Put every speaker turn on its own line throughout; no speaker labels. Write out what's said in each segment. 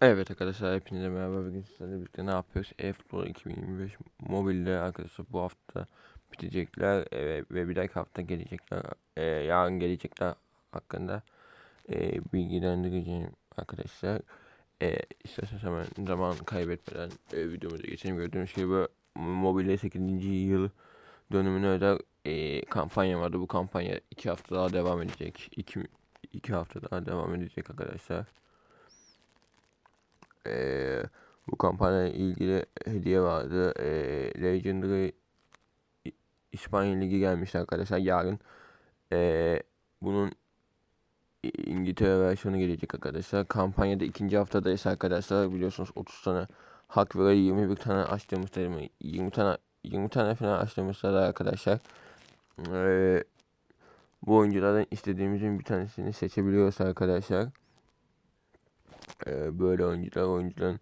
Evet arkadaşlar hepinize merhaba bugün sizlerle birlikte ne yapıyoruz? E-Futbol 2025 mobilde arkadaşlar bu hafta bitecekler e, ve bir dahaki hafta gelecekler e, yarın gelecekler hakkında e, bilgilendireceğim arkadaşlar. E, isterseniz hemen zaman kaybetmeden e, videomuza geçelim. Gördüğünüz gibi mobilde 8. yıl dönümüne özel e, kampanya vardı. Bu kampanya 2 hafta daha devam edecek. 2 2 hafta daha devam edecek arkadaşlar. Ee, bu kampanya ilgili hediye vardı. Ee, Legendary İspanya Ligi gelmişti arkadaşlar. Yarın ee, bunun İngiltere versiyonu gelecek arkadaşlar. Kampanyada ikinci haftadayız arkadaşlar. Biliyorsunuz 30 tane hak ve 21 tane açtığımız terimi 20 tane 20 tane falan açtığımız da arkadaşlar. Ee, bu oyunculardan istediğimizin bir tanesini seçebiliyoruz arkadaşlar. Ee, böyle oyuncular oyuncuların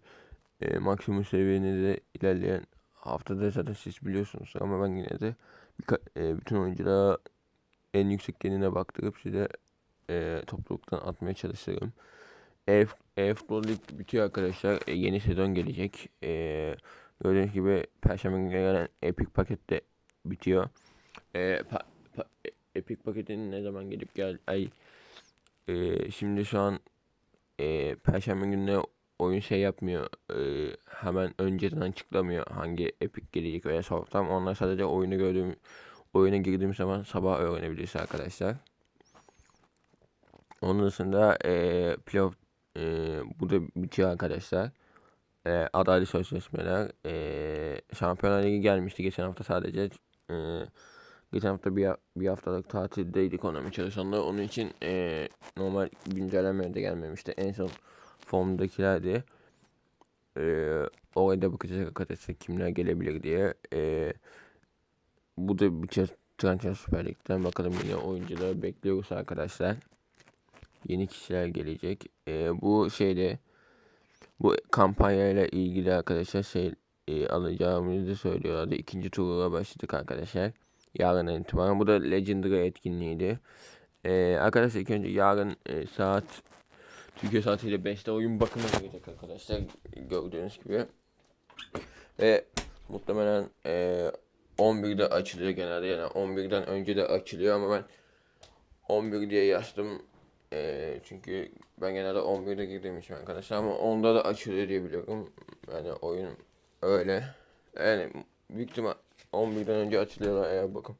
e, maksimum seviyene de ilerleyen haftada zaten siz biliyorsunuz ama ben yine de e, bütün oyunculara en yüksek genine baktırıp size e, topluluktan atmaya çalışırım. E, E-Futbol Lig bitiyor arkadaşlar. E, yeni sezon gelecek. E, gördüğünüz gibi Perşembe günü gelen Epic paket de bitiyor. E, pa- pa- e- Epic paketin ne zaman gelip gel ay e, şimdi şu an e, Perşembe gününe oyun şey yapmıyor. e, hemen önceden açıklamıyor hangi epic gelecek veya soft'tan. Onlar sadece oyunu gördüğüm oyuna girdiğim zaman sabah öğrenebilirsin arkadaşlar. Onun dışında e, playoff e, bu da bitiyor arkadaşlar. E, adaylı sözleşmeler. E, Şampiyonlar Ligi gelmişti geçen hafta sadece. E, geçen hafta bir, bir haftalık tatildeydi ekonomi çalışanlar. Onun için e, normal güncellemeye de gelmemişti. En son formdakilerdi. Ee, oraya da bakacak arkadaşlar kimler gelebilir diye. Ee, bu da bir Transfer Süper Lig'den bakalım yine oyuncuları bekliyoruz arkadaşlar. Yeni kişiler gelecek. Ee, bu şeyde bu kampanyayla ilgili arkadaşlar şey e, alacağımızı söylüyorlardı. İkinci tura başladık arkadaşlar. Yarın itibaren. Bu da Legendary etkinliğiydi. Ee, arkadaşlar ilk önce yarın e, saat Türkiye saatiyle 5'te oyun bakımına gelecek arkadaşlar. Gördüğünüz gibi. Ve muhtemelen e, 11'de açılıyor genelde. Yani 11'den önce de açılıyor ama ben 11 diye yazdım. E, çünkü ben genelde 11'de girdiğim için arkadaşlar ama onda da açılıyor diye biliyorum. Yani oyun öyle. Yani büyük ihtimal 11'den önce açılıyorlar eğer bakın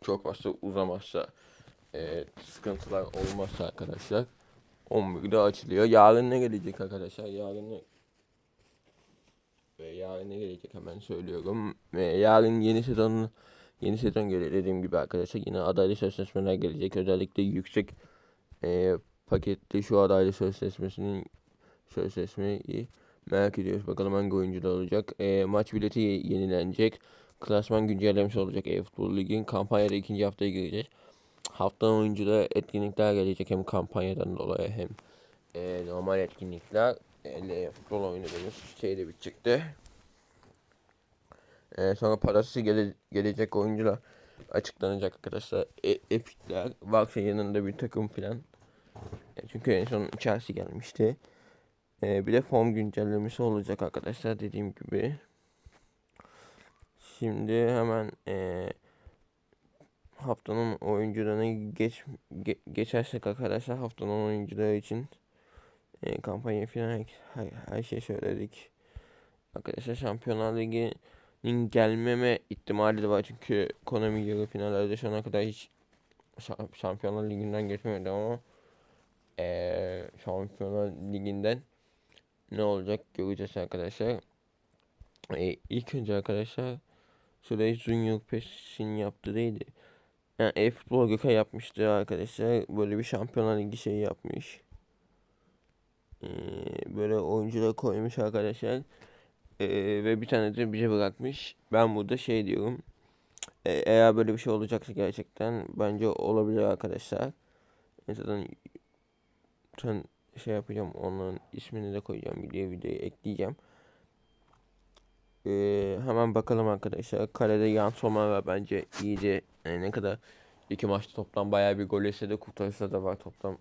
çok fazla uzamazsa e, sıkıntılar olmazsa arkadaşlar. 11'de açılıyor. Yarın ne gelecek arkadaşlar? Yarın ne ve yarın ne gelecek hemen söylüyorum. Ve yarın yeni sezon yeni sezon geliyor dediğim gibi arkadaşlar. Yine adaylı sözleşmeler gelecek. Özellikle yüksek e, paketli şu adaylı sözleşmesinin sözleşmeyi merak ediyoruz. Bakalım hangi oyuncuda olacak. E, maç bileti yenilenecek. Klasman güncellemesi olacak. E-Futbol Lig'in kampanyada ikinci haftaya girecek. Haftanın oyuncuda etkinlikler gelecek hem kampanyadan dolayı hem e, normal etkinlikler. E, futbol oynadığımız şey de bitecekti. E, sonra parası gele, gelecek oyuncular açıklanacak arkadaşlar. E, Epic'ler varsa yanında bir takım filan. E, çünkü en son Chelsea gelmişti. E, bir de form güncellemesi olacak arkadaşlar dediğim gibi. Şimdi hemen e, haftanın oyuncularına geç ge, geçersek arkadaşlar haftanın oyuncuları için e, kampanya falan her, her şey söyledik. Arkadaşlar Şampiyonlar Ligi'nin gelmeme ihtimali de var çünkü Konami yarı finallerde şu ana kadar hiç Şampiyonlar Ligi'nden geçmedi ama e, Şampiyonlar Ligi'nden ne olacak göreceğiz arkadaşlar. E, ilk önce arkadaşlar Süreç Junior Pes'in yaptığı değildi. Yani e-futbol Gökhan yapmıştı arkadaşlar. Böyle bir şampiyonlar ligi şey yapmış. Ee, böyle oyuncuları koymuş arkadaşlar. Ee, ve bir tane de bize bırakmış. Ben burada şey diyorum. Ee, eğer böyle bir şey olacaksa gerçekten bence olabilir arkadaşlar. Zaten sen şey yapacağım onların ismini de koyacağım video videoya ekleyeceğim. Ee, hemen bakalım arkadaşlar. Kalede Yan Sommer bence iyice yani ne kadar iki maçta toplam bayağı bir gol ise de kurtarışta da var toplam.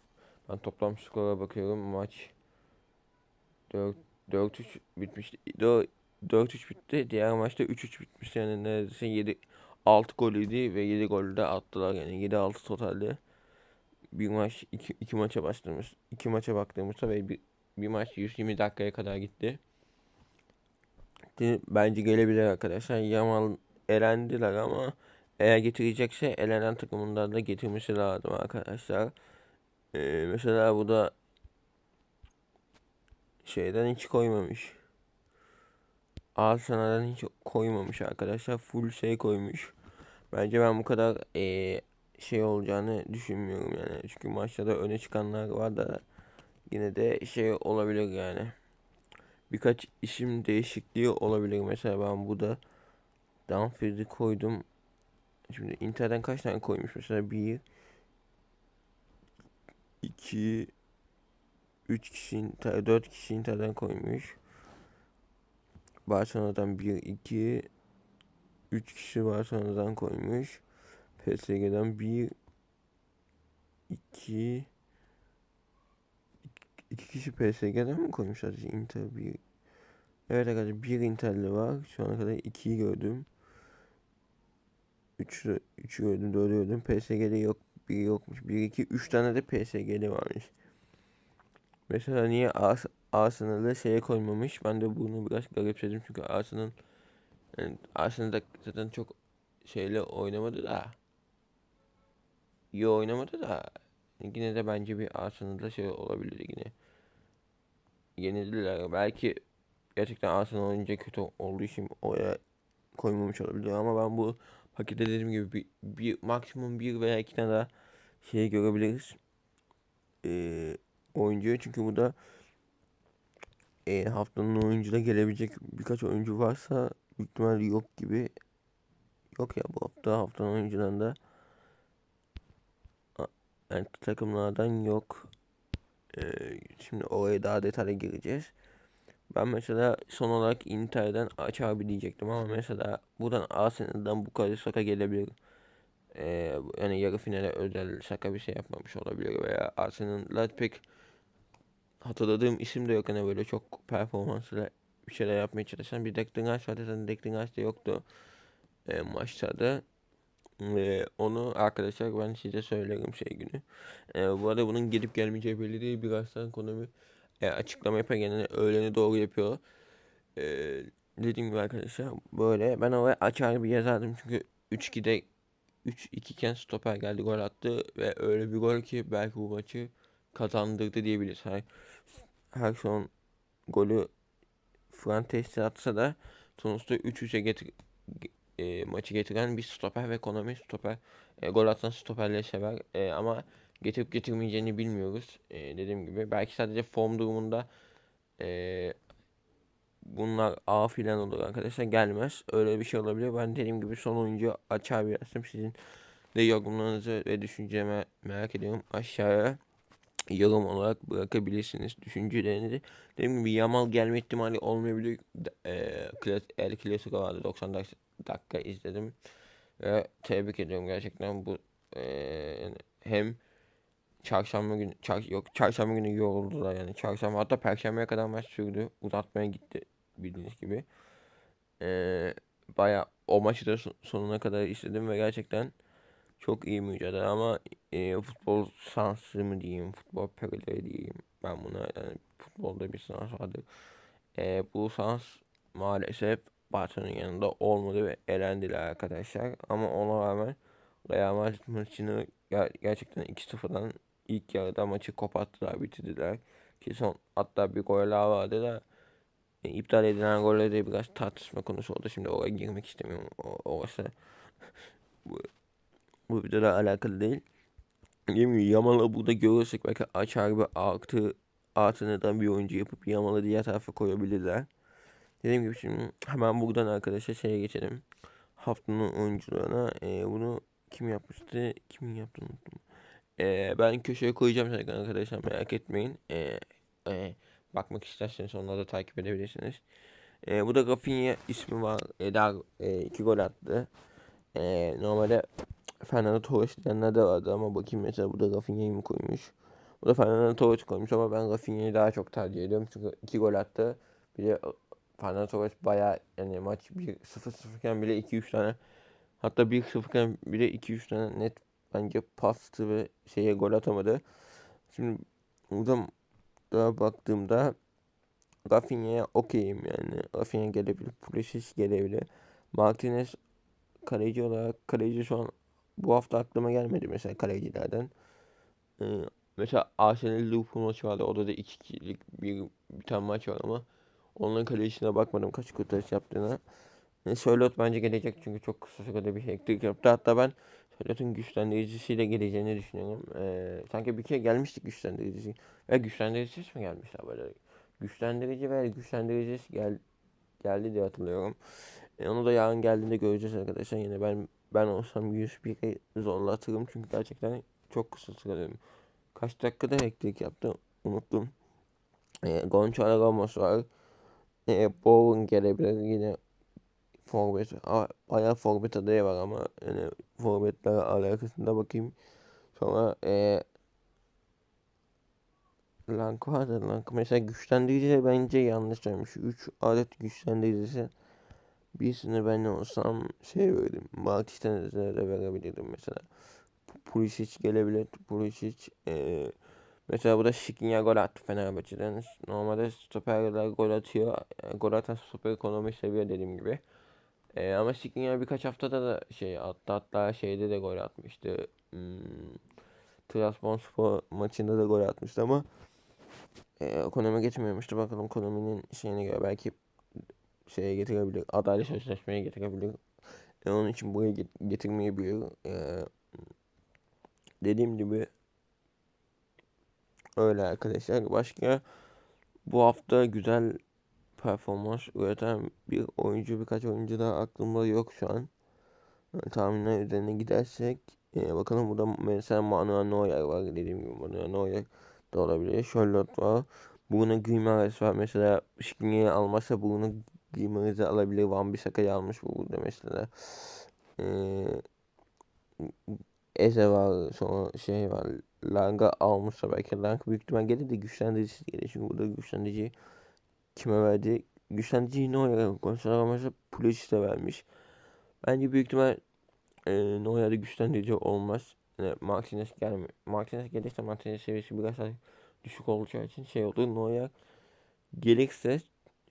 Ben toplam skora bakıyorum maç 4 4-3 bitmişti. 4-3 bitti. Diğer maçta 3-3 bitmişti. Yani neredeyse 7 6 golüydü ve 7 golü de attılar yani 7-6 totalde. Bir maç iki, iki maça başlamış. iki maça baktığımızda ve bir, bir maç 120 dakikaya kadar gitti. Şimdi Bence gelebilir arkadaşlar. Yamal elendiler ama eğer getirecekse elenen takımından da getirmesi lazım arkadaşlar. Ee, mesela bu da şeyden hiç koymamış. Arsenal'den hiç koymamış arkadaşlar. Full şey koymuş. Bence ben bu kadar eee, şey olacağını düşünmüyorum yani. Çünkü maçta da öne çıkanlar var da yine de şey olabilir yani. Birkaç isim değişikliği olabilir. Mesela ben burada Danfield'i koydum. Şimdi Inter'den kaç tane koymuş? Mesela 1 2 3 kişi Inter, 4 kişi Inter'den koymuş. Barcelona'dan 1 2 3 kişi Barcelona'dan koymuş. PSG'den 1 2 2 kişi PSG'den mi koymuş sadece Inter 1 Evet arkadaşlar bir Inter'li var. Şu ana kadar 2'yi gördüm. 3 3 gördüm, 4 gördüm. PSG'de yok, biri yokmuş. 1 2 3 tane de PSG'de varmış. Mesela niye Ars Arsenal'ı şeye koymamış? Ben de bunu biraz garipsedim çünkü Arsenal yani Arsenal'da zaten çok şeyle oynamadı da iyi oynamadı da yine de bence bir Arsenal'da şey olabilir yine. Yenildiler. Belki gerçekten Arsenal oyuncu kötü olduğu için oraya koymamış olabilir ama ben bu pakette dediğim gibi bir, bir maksimum bir veya iki tane daha şey görebiliriz. Ee, oyuncuyu çünkü bu da e, haftanın oyuncuna gelebilecek birkaç oyuncu varsa büyük ihtimalle yok gibi. Yok ya bu hafta haftanın oyuncularında yani takımlardan yok. Ee, şimdi oraya daha detaylı gireceğiz. Ben mesela son olarak Inter'den açar diyecektim ama mesela buradan Arsenal'dan bu kadar Saka gelebilir. Ee, yani yarı finale özel Saka bir şey yapmamış olabilir veya Arsenal'la pek hatırladığım isim de yok hani böyle çok performanslı bir şeyler yapmaya çalışan bir Declan Rice vardı zaten Declan Rice de yoktu e, maçta da. Ve onu arkadaşlar ben size söylerim şey günü. E, bu arada bunun gelip gelmeyeceği belli değil. Birazdan konumu e, açıklama yaparken yani öğleni doğru yapıyor. E, dediğim gibi arkadaşlar böyle ben oraya açar bir yazardım çünkü 3-2'de 3-2 iken stoper geldi gol attı ve öyle bir gol ki belki bu maçı kazandırdı diyebiliriz. Her, her son golü Fuentes atsa da sonuçta 3-3'e getir, e, maçı getiren bir stoper ve ekonomi stoper. E, gol atan stoperleri sever e, ama getirip getirmeyeceğini bilmiyoruz. E, dediğim gibi belki sadece form durumunda e, bunlar A filan olur arkadaşlar gelmez. Öyle bir şey olabilir. Ben dediğim gibi son oyuncu açar bir yazdım. Sizin de yorumlarınızı ve düşüncemi merak ediyorum. Aşağıya yorum olarak bırakabilirsiniz düşüncelerinizi. Dediğim gibi Yamal gelme ihtimali olmayabilir. E, El Clasico vardı 90 dakika izledim. Ve tebrik ediyorum gerçekten bu e, hem çarşamba günü çar, yok çarşamba günü yoruldular yani. Çarşamba hatta perşembeye kadar maç sürdü. Uzatmaya gitti bildiğiniz gibi. Ee, baya o maçı da sonuna kadar izledim ve gerçekten çok iyi mücadele. Ama e, futbol sansı mı diyeyim futbol perileri diyeyim ben buna yani futbolda bir sans vardır. E, bu sans maalesef Barcelona'nın yanında olmadı ve elendiler arkadaşlar ama ona rağmen Real Madrid maçını ger gerçekten 2-0'dan ilk yarıda maçı kopattılar, bitirdiler. Ki son hatta bir gol daha vardı da e, iptal edilen golle de biraz tartışma konusu oldu. Şimdi oraya girmek istemiyorum. O, orası bu, bu videoda alakalı değil. Dediğim Yamal'ı burada görürsek belki açar bir artı artı neden bir oyuncu yapıp Yamal'ı diğer tarafa koyabilirler. Dediğim gibi şimdi hemen buradan arkadaşlar şeye geçelim. Haftanın oyuncularına e, bunu kim yapmıştı? Kimin yaptığını unuttum. Ee, ben köşeye koyacağım arkadaşlar merak etmeyin. Ee, e, bakmak isterseniz onları da takip edebilirsiniz. Ee, bu da Rafinha ismi var. E, daha e, iki gol attı. E, normalde Fernando Torres diyenler de vardı ama bakayım mesela bu da Rafinha'yı mı koymuş. Bu da Fernando Torres koymuş ama ben Rafinha'yı daha çok tercih ediyorum. Çünkü 2 gol attı. Bir de Torres bayağı yani maç 1-0-0 iken bile 2-3 tane hatta 1-0 iken bile 2-3 tane net bence pastı ve şeye gol atamadı. Şimdi burada da baktığımda Rafinha'ya okeyim yani. Rafinha gelebilir. Pulisic gelebilir. Martinez kaleci olarak kaleci şu an bu hafta aklıma gelmedi mesela kalecilerden. Ee, mesela Arsenal Liverpool maçı vardı. Orada da 2-2'lik bir, bir tane maç var ama onların kalecisine bakmadım kaç kurtarış yaptığına. E, Sörloth bence gelecek çünkü çok kısa sürede bir elektrik yaptı. Hatta ben Sörloth'un güçlendiricisiyle geleceğini düşünüyorum. Ee, sanki bir kere gelmiştik güçlendiricisi. Ve güçlendiricisi mi gelmişler böyle? Güçlendirici ve güçlendiricisi gel, geldi diye hatırlıyorum. E, onu da yarın geldiğinde göreceğiz arkadaşlar. Yine ben ben olsam 101'i zorlatırım çünkü gerçekten çok kısa sürede. Kaç dakikada elektrik yaptı unuttum. E, Gonçalo Ramos var. E, Bowen gelebilir yine forvet. Bayağı forvet adayı var ama yani forvetler alakasında bakayım. Sonra e, Lank vardı Lank. Mesela güçlendirici bence yanlış söylemiş. 3 adet güçlendiricisi. Birisini ben olsam şey verdim. Martinez'e de verebilirdim mesela. Pulisic gelebilir. Pulisic e, mesela burada Şikinya gol attı Fenerbahçe'den. Normalde stoperler gol atıyor. Gol atan stoper ekonomi seviyor dediğim gibi. E, ama Şikinya birkaç haftada da şey attı. Hatta şeyde de gol atmıştı. Hmm, Trabzonspor maçında da gol atmıştı ama e, Konami geçmiyormuştu. Bakalım Konami'nin şeyine göre belki şeye getirebilir. Adalet sözleşmeye getirebilir. E, onun için buraya get getirmeyebilir. E, dediğim gibi öyle arkadaşlar. Başka bu hafta güzel performans üreten bir oyuncu birkaç oyuncu da aklımda yok şu an. Tahminler üzerine gidersek e, bakalım burada mesela Manuel Neuer var dediğim gibi Manuel Neuer da olabilir. Charlotte var. Bruno Guimaraes var. Mesela Şikrinya'yı almazsa Bruno Guimaraes'i alabilir. Van Bissaka'yı almış bu burada mesela. Ee, Eze var. Sonra şey var. Langa almışsa belki Langa büyük ihtimal gelir de güçlendiricisi gelir. Çünkü burada güçlendirici kime verdi? Güçlendirici Neuer'e Gonçalo Ramos'a Pulisic'e vermiş. Bence büyük ihtimal e, Neuer'de güçlendirici olmaz. Yani Martinez gelmiyor. Martinez gelirse Martinez seviyesi biraz daha düşük olacağı için şey olur. Neuer gelirse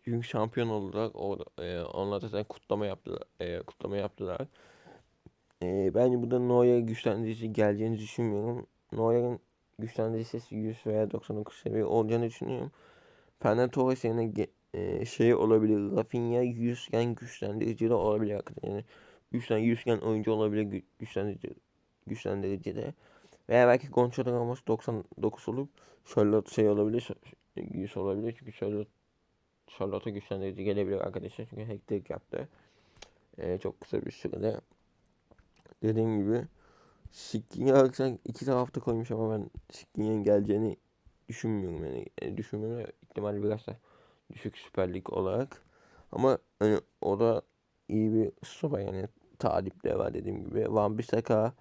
çünkü şampiyon oldular. Orada, e, onlar zaten kutlama yaptılar. E, kutlama yaptılar. E, bence burada Neuer güçlendirici geleceğini düşünmüyorum. Neuer'in güçlendiricisi 100 veya 99 seviye olacağını düşünüyorum. Fernando Torres yerine e, şey olabilir. Rafinha 100 gen güçlendirici de olabilir arkadaşlar. Yani 3 tane 100 gen oyuncu olabilir güçlendirici, güçlendirici de. Veya belki Gonçalo Ramos 99 olup Charlotte şey olabilir. 100 olabilir. Çünkü Charlotte Charlotte'a güçlendirici gelebilir arkadaşlar. Çünkü hacktick yaptı. Ee, çok kısa bir sürede. Dediğim gibi Şikkin'e baksan iki tarafta koymuş ama ben Şikkin'in geleceğini düşünmüyorum yani. yani düşünmüyorum ihtimali biraz da düşük Süper Lig olarak. Ama hani o da iyi bir stoper yani talipleri var dediğim gibi. Van Bissaka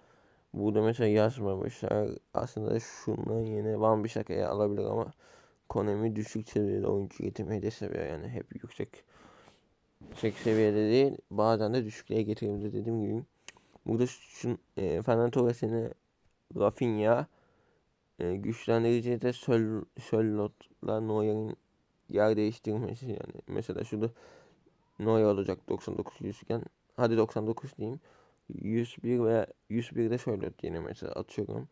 burada mesela yazmamışlar. Aslında şundan yine Van Bissaka'yı alabilir ama Konami düşük seviyede oyuncu getirmeyi de seviyor yani hep yüksek yüksek seviyede değil bazen de düşüklüğe getirebilir dediğim gibi. Burada şu e, Fernando Torres'ini Rafinha e, güçlendirici de Söl, Söllot'la Neuer'in yer değiştirmesi yani. Mesela şurada Neuer olacak 99 100 iken hadi 99 diyeyim. 101 veya 101 de Sörloth yine mesela atıyorum.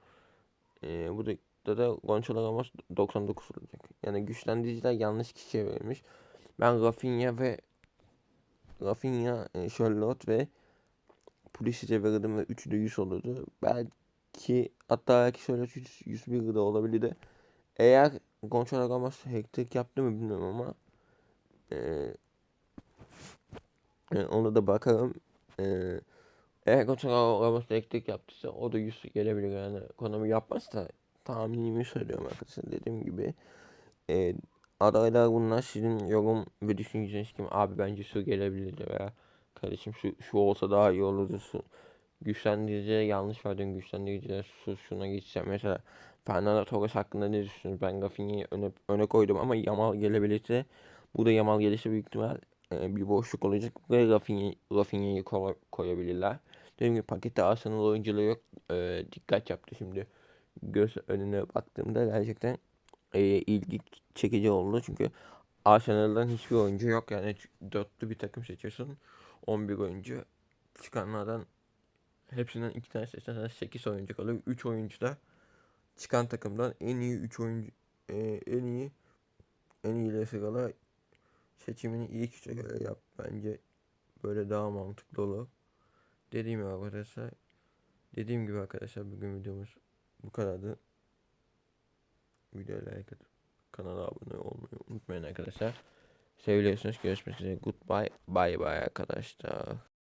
E, bu da da da Gonçalo Ramos 99 olacak. Yani güçlendiriciler yanlış kişiye verilmiş. Ben Rafinha ve Rafinha, e, Charlotte ve Pulisic'e verirdim ve 3'ü de 100 olurdu. Belki hatta belki Charlotte 100, 101 de olabilir de. Eğer Gonçalo Ramos hektik yaptı mı bilmiyorum ama e, yani ona da bakalım. E, eğer Gonçalo Ramos hektik yaptıysa o da 100 gelebilir yani. Konami yapmazsa tahminimi söylüyorum arkadaşlar dediğim gibi. E, adaylar bunlar sizin yorum ve düşünceniz kim? Abi bence su gelebilirdi veya kardeşim şu, şu olsa daha iyi olurdu su güçlendiriciye yanlış verdiğim güçlendiriciye sus şuna geçeceğim. Mesela Fernando Torres hakkında ne düşünüyorsunuz? Ben Rafinha'yı öne, öne koydum ama Yamal gelebilirse bu da Yamal gelirse büyük ihtimal e, bir boşluk olacak ve Rafinha, Rafinha'yı koy- koyabilirler. Dediğim gibi pakette Arsenal oyuncuları yok. E, dikkat yaptı şimdi. Göz önüne baktığımda gerçekten e, ilgi çekici oldu. Çünkü Arsenal'dan hiçbir oyuncu yok. Yani dörtlü bir takım seçiyorsun. 11 oyuncu. Çıkanlardan hepsinden iki tane seçsen 8 oyuncu kalıyor. 3 oyuncu da çıkan takımdan en iyi 3 oyuncu e, en iyi en iyiyle sırala seçimini ilk üçe göre yap. Bence böyle daha mantıklı olur. Dediğim gibi arkadaşlar dediğim gibi arkadaşlar bugün videomuz bu kadardı. Videoya like atıp kanala abone olmayı unutmayın arkadaşlar. Seviyorsunuz. Görüşmek üzere. Goodbye. Bye bye arkadaşlar.